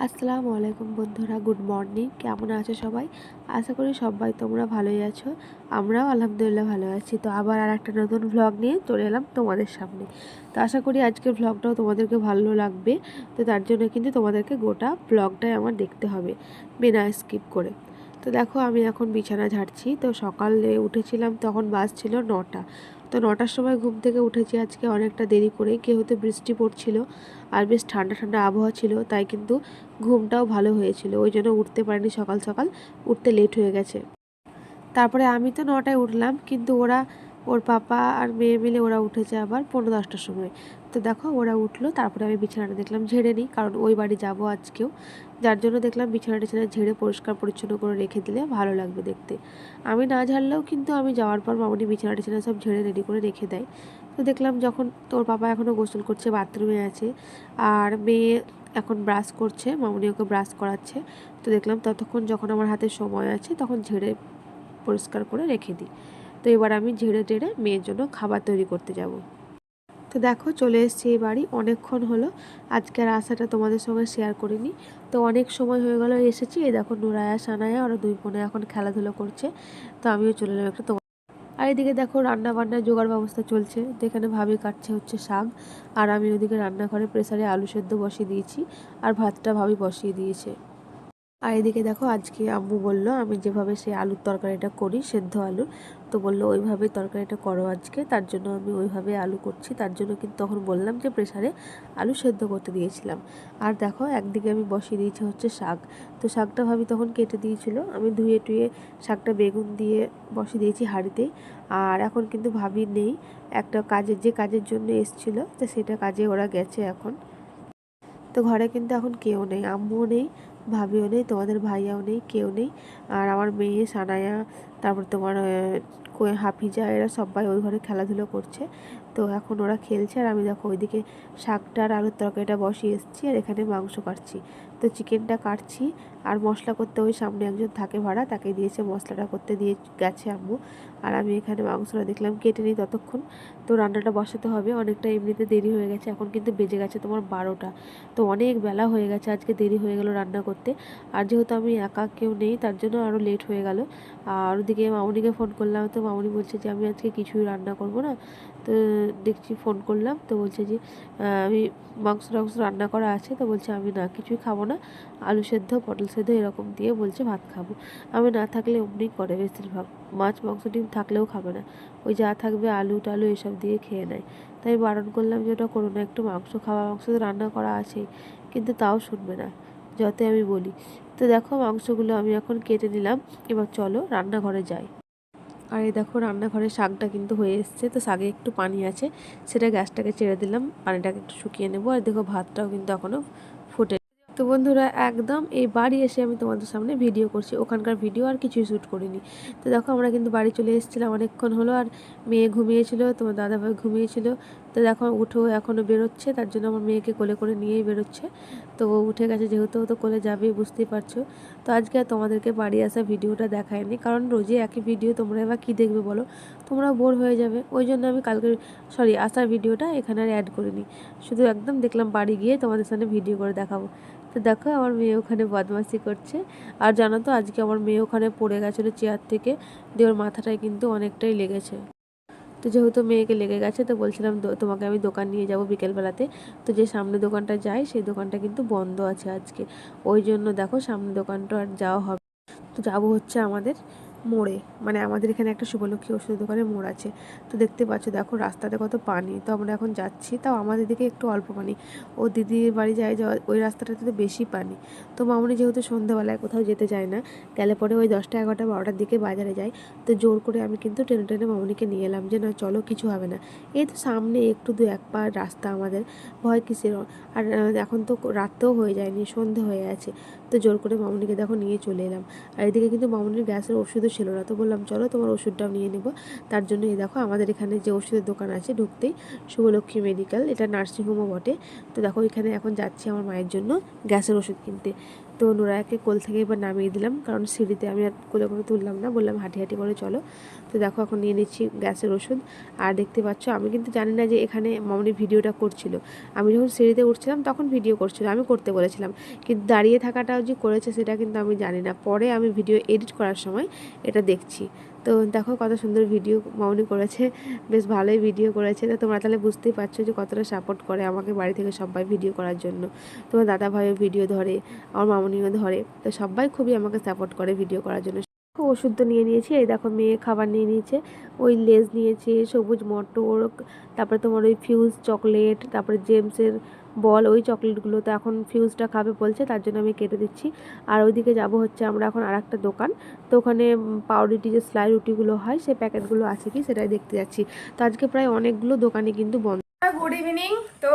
আসসালামু আলাইকুম বন্ধুরা, গুড মর্নিং। কেমন আছো সবাই? আশা করি সবাই তোমরা ভালোই আছো, আমরাও আলহামদুলিল্লাহ ভালো আছি। তো আবার আর একটা নতুন ভ্লগ নিয়ে চলে এলাম তোমাদের সামনে। তো আশা করি আজকের ভ্লগটাও তোমাদেরকে ভালো লাগবে। তো তার জন্য কিন্তু তোমাদেরকে গোটা ভ্লগটাই আমার দেখতে হবে, বিনা স্কিপ করে। তো দেখো আমি এখন বিছানা ঝাড়ছি। তো সকালে উঠেছিলাম, তখন বাস ছিল নটা। তো নটার সময় ঘুম থেকে উঠেছি আজকে অনেকটা দেরি করে হতে বৃষ্টি পড়ছিল আর বেশ ঠান্ডা ঠান্ডা আবহাওয়া ছিল, তাই কিন্তু ঘুমটাও ভালো হয়েছিল। ওই জন্য উঠতে পারিনি সকাল সকাল, উঠতে লেট হয়ে গেছে। তারপরে আমি তো নটায় উঠলাম, কিন্তু ওরা ওর পাপা আর মেয়ে মিলে ওরা উঠেছে আবার পনেরো দশটার সময়। তো দেখো ওরা উঠল, তারপরে আমি বিছানাটা দেখলাম ঝেড়ে নিই, কারণ ওই বাড়ি যাব আজকেও। যার জন্য দেখলাম বিছানা টিছানা ঝেড়ে পরিষ্কার পরিচ্ছন্ন করে রেখে দিলে ভালো লাগবে দেখতে। আমি না ঝাড়লেও কিন্তু আমি যাওয়ার পর মামনি বিছানা টিছানা সব ঝেড়ে রেডি করে রেখে দেয়। তো দেখলাম যখন তোর পাপা এখনও গোসল করছে, বাথরুমে আছে, আর মেয়ে এখন ব্রাশ করছে, মামনি ওকে ব্রাশ করাচ্ছে, তো দেখলাম ততক্ষণ যখন আমার হাতে সময় আছে তখন ঝেড়ে পরিষ্কার করে রেখে দিই। তো এবার আমি ঝেড়ে টেড়ে মেয়ের জন্য খাবার তৈরি করতে যাব। তো দেখো চলে এসেছি এই বাড়ি, অনেকক্ষণ হলো। আজকের আশাটা তোমাদের সঙ্গে শেয়ার করিনি। তো অনেক সময় হয়ে গেল, এসেছি। এই দেখো নুরায়া, সানায়া, ওরা দুই বোনে এখন খেলাধুলো করছে। তো আমিও চলে এলাম একটু তোমার আর এদিকে দেখো রান্না বান্নার জোগাড় ব্যবস্থা চলছে। যেখানে ভাবি কাটছে হচ্ছে শাক। আর আমি ওদিকে রান্নাঘরে প্রেসারে আলু সেদ্ধ বসিয়ে দিয়েছি। আর ভাতটা ভাবি বসিয়ে দিয়েছে। আর এদিকে দেখো, আজকে আম্মু বলল, আমি যেভাবে সেই আলুর তরকারিটা করি, সেদ্ধ আলু তো বলল, ওইভাবেই তরকারিটা করো আজকে, তার জন্য আমি ওইভাবে আলু করছি। তার জন্য কিন্তু তখন বললাম যে প্রেশারে আলু সেদ্ধ করতে দিয়েছিলাম। আর দেখো, একদিকে আমি বসিয়ে দিয়েছি হচ্ছে শাক। তো শাকটা ভাবি তখন কেটে দিয়েছিল। আমি ধুয়ে টুয়ে শাকটা বেগুন দিয়ে বসিয়ে দিয়েছি হাঁড়িতেই। আর এখন কিন্তু ভাবি নেই, একটা কাজের, যে কাজের জন্য এসছিল, তো সেটা কাজে ওরা গেছে এখন। তো ঘরে কিন্তু এখন কেউ নেই, আম্মুও নেই। ভাবিও নেই, তোমাদের ভাইয়াও নেই, কেউ নেই। আর আমার মেয়ে সানায়া, তারপর তোমার হাফিজা, এরা সবাই ওই ঘরে খেলাধুলো করছে। তো এখন ওরা খেলছে আর আমি দেখো ওইদিকে শাকটা আর আলুর তরকারিটা বসিয়ে এসেছি আর এখানে মাংস কাটছি। তো চিকেনটা কাটছি আর মশলা করতে ওই সামনে একজন থাকে ভাড়া, তাকে দিয়েছে, মশলাটা করতে দিয়ে গেছে আম্মু। আর আমি এখানে মাংসটা দেখলাম কেটে নিই ততক্ষণ। তো রান্নাটা বসাতে হবে, অনেকটা এমনিতে দেরি হয়ে গেছে, এখন কিন্তু বেজে গেছে তোমার বারোটা। তো অনেক বেলা হয়ে গেছে, আজকে দেরি হয়ে গেল রান্না করতে। আর যেহেতু আমি একা কেউ নেই, তার জন্য আরও লেট হয়ে গেল। আর ওদিকে মামনিকে ফোন করলাম, তো মামনি বলছে যে আমি আজকে কিছুই রান্না করব না। তো দেখছি ফোন করলাম, তো বলছে যে আমি মাংস টাংস রান্না করা আছে? তো বলছে, আমি না, কিছুই খাব না। আলু সেদ্ধ, পটল সেদ্ধ, এরকম দিয়ে বলছে ভাত খাব। আমি না থাকলে অমনি করে বেশিরভাগ। মাছ, মাংস, ডিম থাকলেও খাবে না। ওই যা থাকবে আলু টালু এসব দিয়ে খেয়ে নেয়। তাই বারণ করলাম যে, ওটা করো না, একটু মাংস খাওয়া, মাংস রান্না করা আছেই কিন্তু তাও শুনবে না, যতই আমি বলি। তো দেখো মাংসগুলো আমি এখন কেটে নিলাম, এবার চলো রান্নাঘরে যাই। আর এই দেখো রান্নাঘরে শাকটা কিন্তু হয়ে এসছে, তো শাকে একটু পানি আছে, সেটা গ্যাসটাকে ছেড়ে দিলাম, পানিটাকে একটু শুকিয়ে নেব। আর দেখো ভাতটাও কিন্তু এখনও তো বন্ধুরা, একদম এই বাড়ি এসে আমি তোমাদের সামনে ভিডিও করছি। ওখানকার ভিডিও আর কিছুই শ্যুট করিনি। তো দেখো, আমরা কিন্তু বাড়ি চলে এসেছিলাম, অনেকক্ষণ হলো আর মেয়ে ঘুমিয়েছিল, তোমার দাদাভাই ঘুমিয়েছিল। তো দেখো, উঠো এখনও বেরোচ্ছে, তার জন্য আমার মেয়েকে কোলে করে নিয়েই বেরোচ্ছে। তো ও উঠে গেছে, যেহেতু তো কোলে যাবে, বুঝতেই পারছ। তো আজকে আর তোমাদেরকে বাড়ি আসা ভিডিওটা দেখায়নি কারণ রোজে একই ভিডিও, তোমরা এবার কী দেখবে বলো? তোমরা বোর হয়ে যাবে। ওই জন্য আমি কালকে সরি আসার ভিডিওটা এখানে আর অ্যাড করিনি। শুধু একদম দেখলাম বাড়ি গিয়ে তোমাদের সামনে ভিডিও করে দেখাবো। তো দেখো, আমার মেয়ে ওখানে বদমাসি করছে। আর জানো তো, আজকে আমার মেয়ে ওখানে পড়ে গেছিল চেয়ার থেকে। দিয়ে ওর মাথাটায় কিন্তু অনেকটাই লেগেছে। তো যেহেতু মেয়েকে লেগে গেছে, তো বলছিলাম তোমাকে আমি দোকান নিয়ে যাব বিকেলবেলাতে। তো যে সামনে দোকানটা যায়, সেই দোকানটা কিন্তু বন্ধ আছে আজকে। ওই জন্য দেখো, সামনে দোকানটা আর যাওয়া হবে তো যাব হচ্ছে আমাদের। মোড়ে। মানে আমাদের এখানে একটা শুভলক্ষ্মী ওষুধ দোকানে মোড় আছে। তো দেখতে পাচ্ছ, দেখো রাস্তাতে কত পানি। তো আমরা এখন যাচ্ছি। তাও আমাদের দিকে একটু অল্প পানি। ও দিদির বাড়ি যায় যাওয়া ওই রাস্তাটাতে তো বেশি পানি। তো মামনি যেহেতু সন্ধ্যাবেলায় কোথাও যেতে চায় না গেলে পরে ওই দশটা এগারোটা বারোটার দিকে বাজারে যায়। তো জোর করে আমি কিন্তু টেনে টেনে মামনিকে নিয়ে এলাম যে, না, চলো, কিছু হবে না। এই তো সামনে একটু দু এক পা রাস্তা আমাদের। ভয় কিসের? আর এখন তো রাতেও হয়ে যায়নি, সন্ধে হয়ে আছে। তো জোর করে মামনিকে দেখো নিয়ে চলে এলাম। আর এদিকে কিন্তু মামনির গ্যাসের ওষুধও ছিল না। তো বললাম, চলো তোমার ওষুধটাও নিয়ে নেব। তার জন্য এই দেখো আমাদের এখানে যে ওষুধের দোকান আছে ঢুকতেই শুভলক্ষ্মী মেডিকেল, এটা নার্সিংহোমও বটে। তো দেখো এখানে এখন যাচ্ছি আমার মায়ের জন্য গ্যাসের ওষুধ কিনতে। তো নোরাকে কোল থেকে এবার নামিয়ে দিলাম। কারণ সিঁড়িতে আমি আর কোলে করে তুললাম না, বললাম হাঁটি হাঁটি করে চলো। তো দেখো, এখন নিয়ে নিচ্ছি গ্যাসের ওষুধ। আর দেখতে পাচ্ছ, আমি কিন্তু জানি না যে এখানে মামনি ভিডিওটা করছিল। আমি যখন সিঁড়িতে উঠছিলাম, তখন ভিডিও করছিল, আমি করতে বলেছিলাম। কিন্তু দাঁড়িয়ে থাকাটাও যে করেছে, সেটা কিন্তু আমি জানি না। পরে আমি ভিডিও এডিট করার সময় এটা দেখছি। তো দেখো কত সুন্দর ভিডিও মামনি করেছে, বেশ ভালোই ভিডিও করেছে। তো তোমরা তাহলে বুঝতেই পারছ যে কতটা সাপোর্ট করে আমাকে বাড়ি থেকে সবাই ভিডিও করার জন্য। তোমার দাদা ভাইও ভিডিও ধরে, আমার মামনিও ধরে, তো সবাই খুবই আমাকে সাপোর্ট করে ভিডিও করার জন্য। ওষুধ তো নিয়ে নিয়েছি, এই দেখো মেয়ে খাবার নিয়ে নিয়েছে, ওই লেজ নিয়েছে, সবুজ মটর, তারপরে তোমার ওই ফিউজ চকলেট তারপরে জেমসের বল, ওই চকলেটগুলো তো এখন ফিউজটা খাবে বলছে, তার জন্য আমি কেটে দিচ্ছি। আর ওইদিকে যাব হচ্ছে আমরা এখন আর একটা দোকান। তো ওখানে পাউরুটি যে স্লাই রুটিগুলো হয়, সেই প্যাকেটগুলো আছে কি সেটাই দেখতে যাচ্ছি। তো আজকে প্রায় অনেকগুলো দোকানে কিন্তু বন্ধ। গুড ইভিনিং তো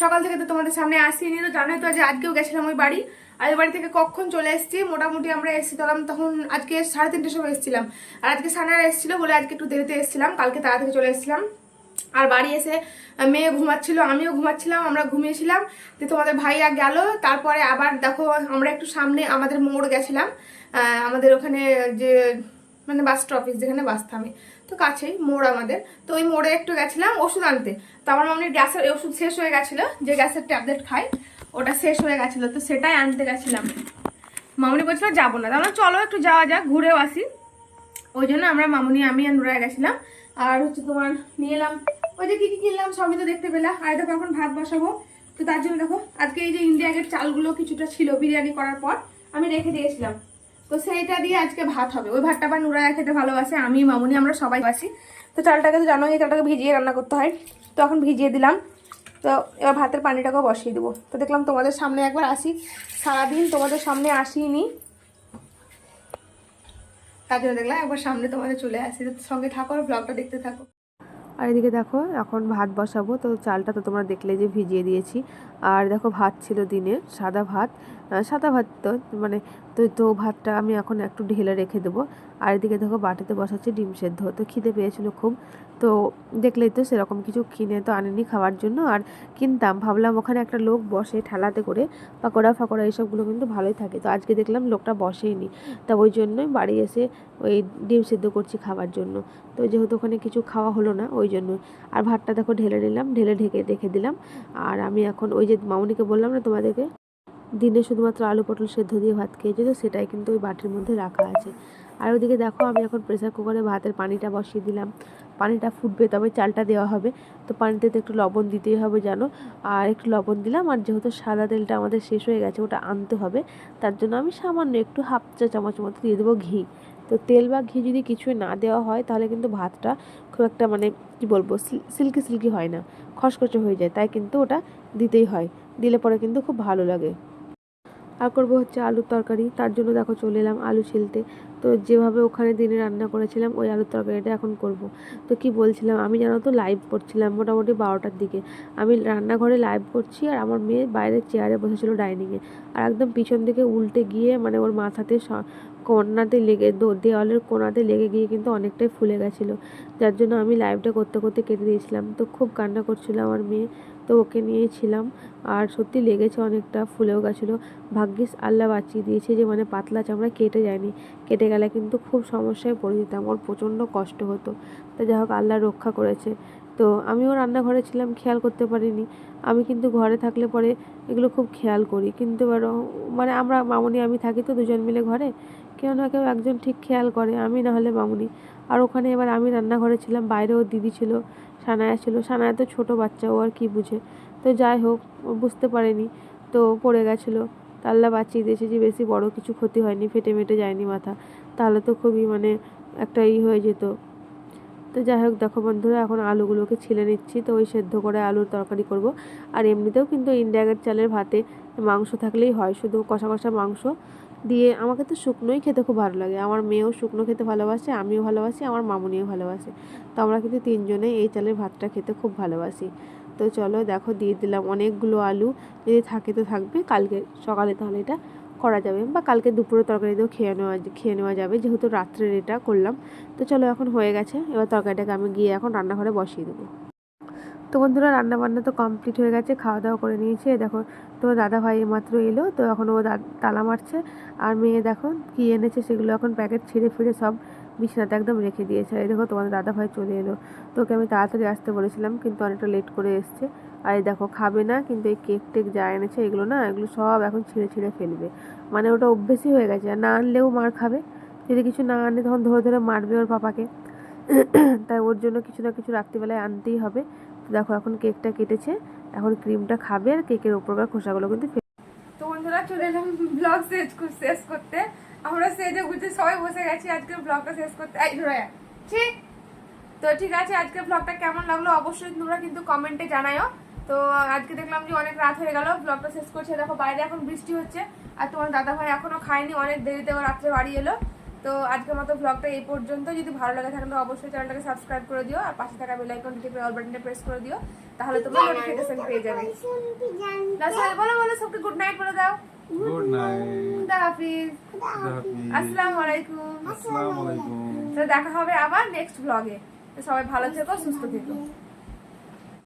সকাল থেকে তো তোমাদের সামনে আসিনি, তো জানোই তো যে আজকেও গেছিলাম ওই বাড়ি। আর বাড়ি থেকে কখন চলে এসেছি, মোটামুটি আমরা এসেছি তখন তখন আজকে সাড়ে তিনটের সময় এসেছিলাম। আর আজকে সানারা এসেছিল বলে আজকে একটু দেরিতে এসেছিলাম, কালকে তাড়া থেকে চলে এসেছিলাম। আর বাড়ি এসে মেয়ে ঘুমাচ্ছিল, আমিও ঘুমাচ্ছিলাম, আমরা ঘুমিয়েছিলাম। যে তোমাদের ভাইয়া গেল, তারপরে আবার দেখো, আমরা একটু সামনে আমাদের মোড় গেছিলাম আমাদের ওখানে যে মানে বাস স্টপেজ যেখানে বাস থামে। তো কাছেই মোড় আমাদের। তো ওই মোড়ে একটু গেছিলাম ওষুধ আনতে। তো আমার মামনির গ্যাসের ওষুধ শেষ হয়ে গেছিল, যে গ্যাসের ট্যাবলেট খাই ওটা শেষ হয়ে গেছিল। তো সেটাই আনতে গেছিলাম। মামনি বলছিল, যাব না। তাহলে চলো, একটু যাওয়া যাক, ঘুরেও আসি। ওই জন্য আমরা মামুনি, আমি আর নুরায় গেছিলাম। আর হচ্ছে তোমার, নিয়ে এলাম। ওই যে কি কি কিনলাম সবই তো দেখতে পেলাম। আর দেখো এখন ভাত বসাবো। তো তার জন্য দেখো, আজকে এই যে ইন্ডিয়া গেট চালগুলো কিছুটা ছিল বিরিয়ানি করার পর, আমি রেখে দিয়েছিলাম। তো সেইটা দিয়ে আজকে ভাত হবে। ওই ভাতটা আবার নুরায়া খেতে ভালোবাসে, আমি, মামুনি, আমরা সবাই বাসি। তো চালটাকে তো জানো এই চালটাকে ভিজিয়ে রান্না করতে হয়। তো এখন ভিজিয়ে দিলাম। তো এবার ভাতের পানিটাকেও বসিয়ে দেবো। তো দেখলাম তোমাদের সামনে একবার আসি। সারাদিন তোমাদের সামনে আসিনি। তার জন্য দেখলাম একবার সামনে তোমাদের চলে আসি। সঙ্গে থাকো, আর ব্লগটা দেখতে থাকো। আর এদিকে দেখো, এখন ভাত বসাবো। তো চালটা তো তোমরা দেখলে যে ভিজিয়ে দিয়েছি। আর দেখো ভাত ছিল দিনে, সাদা ভাত। সাদা ভাত তো মানে তো তো ভাতটা আমি এখন একটু ঢেলে রেখে দেবো। আর এদিকে দেখো বাটিতে বসাচ্ছি ডিম সেদ্ধ। তো খিদে পেয়েছিল খুব। তো দেখলেই তো সেরকম কিছু কিনে তো আনেনি খাওয়ার জন্য। আর কিনতাম, ভাবলাম ওখানে একটা লোক বসে ঠেলাতে করে পাকোড়া, ফাকোড়া এইসবগুলো কিন্তু ভালোই থাকে। তো আজকে দেখলাম লোকটা বসেইনি। তা ওই জন্যই বাড়ি এসে ওই ডিম সেদ্ধ করছি খাওয়ার জন্য। তো যেহেতু ওখানে কিছু খাওয়া হলো না, ওই জন্য। আর ভাতটা দেখো ঢেলে নিলাম, ঢেলে ঢেকে রেখে দিলাম। আর আমি এখন ওই যে মামনিকে বললাম না তোমাদেরকে? দিনে শুধুমাত্র আলু, পটল সেদ্ধ দিয়ে ভাত খেয়েছি তো সেটাই কিন্তু ওই বাটির মধ্যে রাখা আছে। আর ওইদিকে দেখো আমি এখন প্রেসার কুকারে ভাতের পানিটা বসিয়ে দিলাম। পানিটা ফুটবে তবে চালটা দেওয়া হবে। তো পানিতে তো একটু লবণ দিতেই হবে জানো? আর একটু লবণ দিলাম আর যেহেতু সাদা তেলটা আমাদের শেষ হয়ে গেছে ওটা আনতে হবে, তার জন্য আমি সামান্য একটু হাফ চা চামচ মতো দিয়ে দেবো ঘি। তো তেল বা ঘি যদি কিছুই না দেওয়া হয় তাহলে কিন্তু ভাতটা খুব একটা মানে কি বলব সিল্কি সিল্কি হয় না, খসখসে হয়ে যায়, তাই কিন্তু ওটা দিতেই হয়। দিলে পরে কিন্তু খুব ভালো লাগে। আর করব হচ্ছে আলুর তরকারি। তার জন্য দেখো চলে এলাম আলু ছিলতে। তো যেভাবে ওখানে দিনে রান্না করেছিলাম, ওই আলুর তরকারিটা এখন করব। তো কি বলছিলাম, আমি জানো তো লাইভ করছিলাম মোটামুটি বারোটার দিকে। আমি রান্নাঘরে লাইভ করছি আর আমার মেয়ে বাইরের চেয়ারে বসেছিল ডাইনিংয়ে আর একদম পিছন দিকে উল্টে গিয়ে মানে ওর মাথাতে কোনাতে লেগে দেওয়ালের কোনাতে লেগে গিয়ে কিন্তু অনেকটাই ফুলে গেছিল। যার জন্য আমি লাইভটা করতে করতে কেটে দিয়েছিলাম। তো খুব কান্না করছিল আমার মেয়ে। তো ওকে নিয়েছিলাম। আর সত্যি লেগেছে অনেকটা, ফুলেও গেছিল। ভাগ্যিস আল্লাহ বাঁচিয়ে দিয়েছে যে মানে পাতলা চামড়া কেটে যায়নি। কেটে গেলে কিন্তু খুব সমস্যায় পড়ে যেতাম, ওর প্রচণ্ড কষ্ট হতো। তো যাই হোক, আল্লাহ রক্ষা করেছে। তো আমিও রান্নাঘরে ছিলাম, খেয়াল করতে পারিনি। আমি কিন্তু ঘরে থাকলে পরে এগুলো খুব খেয়াল করি। কিন্তু এবার মানে আমরা, মামুনি, আমি থাকি তো দুজন মিলে ঘরে। কেউ না কেউ একজন ঠিক খেয়াল করে, আমি না হলে মামুনি। আর ওখানে এবার আমি রান্নাঘরে ছিলাম, বাইরেও দিদি ছিল, সানায়া ছিল। সানায়া তো ছোটো বাচ্চা, ও আর কি বুঝে। তো যাই হোক, ও বুঝতে পারেনি, তো পড়ে গেছিল। তাল্লা বাঁচিয়ে দিয়েছে যে বেশি বড় কিছু ক্ষতি হয়নি, ফেটে মেটে যায়নি মাথা। তাহলে তো খুবই মানে একটা ই হয়ে যেত। তো যাই হোক, দেখো বন্ধুরা, এখন আলুগুলোকে ছিলে নিচ্ছি। তো ওই সেদ্ধ করে আলুর তরকারি করব। আর এমনিতেও কিন্তু ইন্ডিয়া গেট চালের ভাতে মাংস থাকলেই হয়, শুধু কষা কষা মাংস দিয়ে। আমাকে তো শুকনোই খেতে খুব ভালো লাগে। আমার মেয়েও শুকনো খেতে ভালোবাসে, আমিও ভালোবাসি, আমার মামুনিও ভালোবাসে। তো আমরা কিন্তু তিনজনেই এই চালের ভাতটা খেতে খুব ভালোবাসি। তো চলো, দেখো, দিয়ে দিলাম অনেকগুলো আলু। যদি থাকে তো থাকবে, কালকে সকালে তাহলে এটা করা যাবে বা কালকে দুপুরে তরকারি দিয়েও খেয়ে নেওয়া খেয়ে নেওয়া যাবে। যেহেতু রাত্রের এটা করলাম। তো চলো এখন হয়ে গেছে। এবার তরকারিটাকে আমি গিয়ে এখন রান্নাঘরে বসিয়ে দেবো। তো বন্ধুরা রান্না বান্না তো কমপ্লিট হয়ে গেছে। খাওয়া দাওয়া করে নিয়েছে। দেখো তো দাদা ভাই মাত্র এলো। তো এখন ও তালা মারছে। আর মেয়ে দেখো কি এনেছে সেগুলো এখন প্যাকেট ছিঁড়ে ফিরে সব বিছানাতে একদম রেখে দিয়েছে। এই দেখো তোমাদের দাদা ভাই চলে এলো। তোকে আমি তাড়াতাড়ি আসতে বলেছিলাম, কিন্তু অনেকটা লেট করে এসছে। আর এই দেখো, খাবে না, কিন্তু এই কেক টেক যা এনেছে, এগুলো না, এগুলো সব এখন ছিঁড়ে ছিঁড়ে ফেলবে। মানে ওটা অভ্যেসই হয়ে গেছে। আর না আনলেও মার খাবে। যদি কিছু না আনে, তখন ধরে ধরে মারবে ওর পাপাকে। তাই ওর জন্য কিছু না কিছু রাত্রিবেলায় আনতেই হবে। দেখো, এখন কেকটা কেটেছে। এখন ক্রিমটা খাবে, আর কেকের ওপরকার খোসাগুলো কিন্তু বন্ধুরা চলে এলাম ব্লগ শেষ শেষ করতে। আমরা সেজে গুজে সবাই বসে গেছি, আজকে ব্লগটা শেষ করতে। ঠিক তো ঠিক আছে আজকে ব্লগটা কেমন লাগল অবশ্যই তোমরা কিন্তু কমেন্টে জানায়ও। তো আজকে দেখলাম যে অনেক রাত হয়ে গেল ব্লগটা শেষ করছে। দেখো বাইরে এখন বৃষ্টি হচ্ছে, আর তোমার দাদা ভাই এখনও খায়নি, অনেক দেরিতে রাত্রে বাড়ি এলো। তো আজকের মতো ব্লগটা এই পর্যন্ত যদি ভালো লাগে থাকলে অবশ্যই চ্যানেলটাকে সাবস্ক্রাইব করে দিও আর পাশে থাকা বেল আইকনটি টিপে অল বাটনটা প্রেস করে দিও। তাহলে তোমরা নোটিফিকেশন পেয়ে যাবে। নাসাল বলো বলো সবকে গুড নাইট বলে দাও। গুড নাইট খুদা হাফিজ। আসসালামু আলাইকুম। আসসালামু আলাইকুম। তো দেখা হবে আবার নেক্সট ব্লগে সবাই ভালো থেকো সুস্থ থেকো।